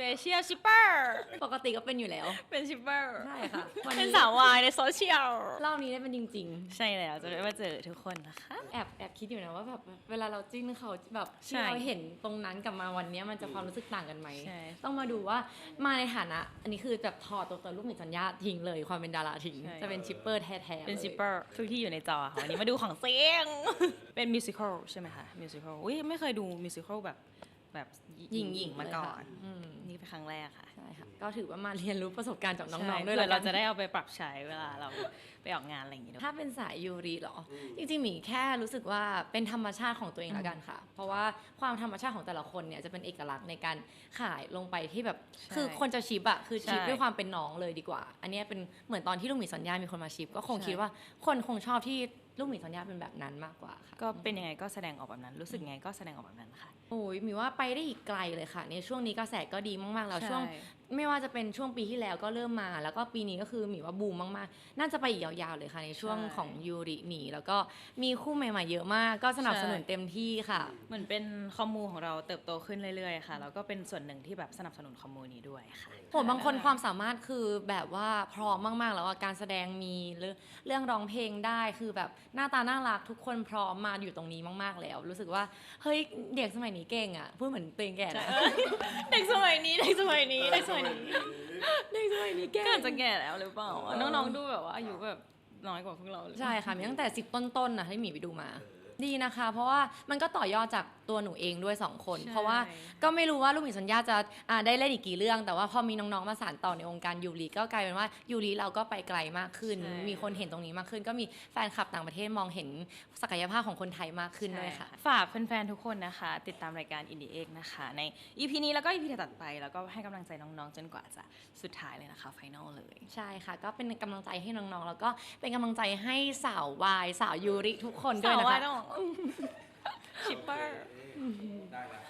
Special Shipper ปกติก็เป็นอยู่แล้ว เป็น Shipper ใช่ค่ะ วันเป็นนี้สาววายในโซเชียลรอบนี้ได้เป็นจริง ใช่แล้วจะได้มาเจอทุกคนนะคะ ๆ แอบแอบคิดอยู่นะว่าแบบเวลาเราจิ้นเขาแบบใช่ที่เราเห็นตรงนั้นกับมาวันนี้มันจะความรู้สึกต่างกันไหม ใช่ ต้องมาดูว่ามาในฐานะ อันนี้คือแบบถอดตัวตนลูกหมีสัญญาทิ้งเลยความเป็นดาราทิ้งใช่จะเป็นชิปเปอร์แท้ๆเป็นลย Shipper ทุกที่อยู่ในจอค่ะวันนี้มาดูของเสียง เป็นมิวสิควลใช่ไหมคะมิวสิควลอุ้ยไม่เคยดูมิวสิควลแบบแบบหญิงๆมาก่อนเลยค่ะอืมนี่ เป็นครั้งแรกค่ะ ใช่ค่ะก็ถือว่ามาเรียนรู้ประสบการณ์จากน้ใช่องๆด้วยเผื่อแล้วเรากันจะได้เอาไปปรับใช้เวลาเราไปออกงานอะไรอย่างงี้ด้วยถ้าเป็นสายยูริเหรอ จริงๆหมีแค่รู้สึกว่าเป็นธรรมชาติของตัวเองแล้วกันค่ะ เพราะว่าความธรรมชาติของแต่ละคนเนี่ยจะเป็นเอกลักษณ์ในการขายลงไปที่แบบใช่คือคนจะชิปอะคือชิปใช่ด้วยความเป็นน้องเลยดีกว่า อันเนี้ยเป็นเหมือนตอนที่ลูกหมีสัญญามีคนมาชิปก็คงใช่คิดว่าคนคงชอบที่ลูกหมีสัญญาเป็นแบบนั้นมากกว่าค่ะ ก็เป็นยังไงก็แสดงออกแบบนั้น รู้สึกยังไงก็แสดงออกแบบนั้นค่ะ โอ้ยหมีว่าไปได้อีกไกลเลยค่ะ ในช่วงนี้กระแสก็ดีมากๆแล้วใช่ช่วง ไม่ว่าจะเป็นช่วงปีที่แล้วก็เริ่มมา แล้วก็ปีนี้ก็คือหมีว่าบูมมากๆ น่าจะไปอีกยาวๆเลยค่ะในช่วงใช่ ของยูริหมีแล้วก็มีคู่ใหม่ๆเยอะมาก ก็สนับสนุนใช่เต็มที่ค่ะ เหมือนเป็นคอมมูของเราเติบโตขึ้นเรื่อยๆค่ะแล้วก็เป็นส่วนหนึ่งที่แบบสนับสนุนคอมมูนี้ด้วยค่ะโหบางคนความสามารถคือแบบว่าพร้อมมากๆ แล้วอะการแสดงมีเรื่องเรื่องร้องเพลงได้คือแบบหน้าตาน่ารักทุกคนพร้อมมาอยู่ตรงนี้มากๆแล้ว รู้สึกว่าเฮ้ยเด็กสมัยนี้เก่งอะพูดเหมือนตัวเองแก่นะ เด็กสมัยนี้เด็กสมัยนี้เด็กสมัยนี้เด็กสมัยนี้เก่งก็อาจจะแก่แล้วหรือเปล่าน้องๆดูแบบว่าอายุแบบน้อยกว่าพวกเราเลยใช่ค่ะมีตั้งแต่สิบต้นๆนะที่หมีไปดูมา ดีนะคะ เพราะว่ามันก็ต่อยอดจากตัวหนูเองด้วยสองคน ใช่ เพราะว่าก็ไม่รู้ว่าลูกหมีสัญญาจะอ่าได้เล่นอีกกี่เรื่อง แต่ว่าพอมีน้องๆมาสานต่อในวงการยูริก็กลายเป็นว่ายูริเราก็ไปไกลมากขึ้น ใช่ มีคนเห็นตรงนี้มากขึ้น ก็มีแฟนคลับต่างประเทศมองเห็นศักยภาพของคนไทยมากขึ้นด้วยค่ะ ฝากแฟนๆ ทุกคนนะคะ ติดตามรายการ Indie Egg นะคะ ใน EP นี้แล้วก็ EP ถัดไป แล้วก็ให้กำลังใจน้องๆ จนกว่าจะสุดท้ายเลยนะคะ ไฟนอลเลย ใช่ค่ะ ก็เป็นกำลังใจให้น้องๆ แล้วก็เป็นกำลังใจให้สาววายสาวยูริทุกคนด้วยนะคะชิปเปอร์ ได้แล้ว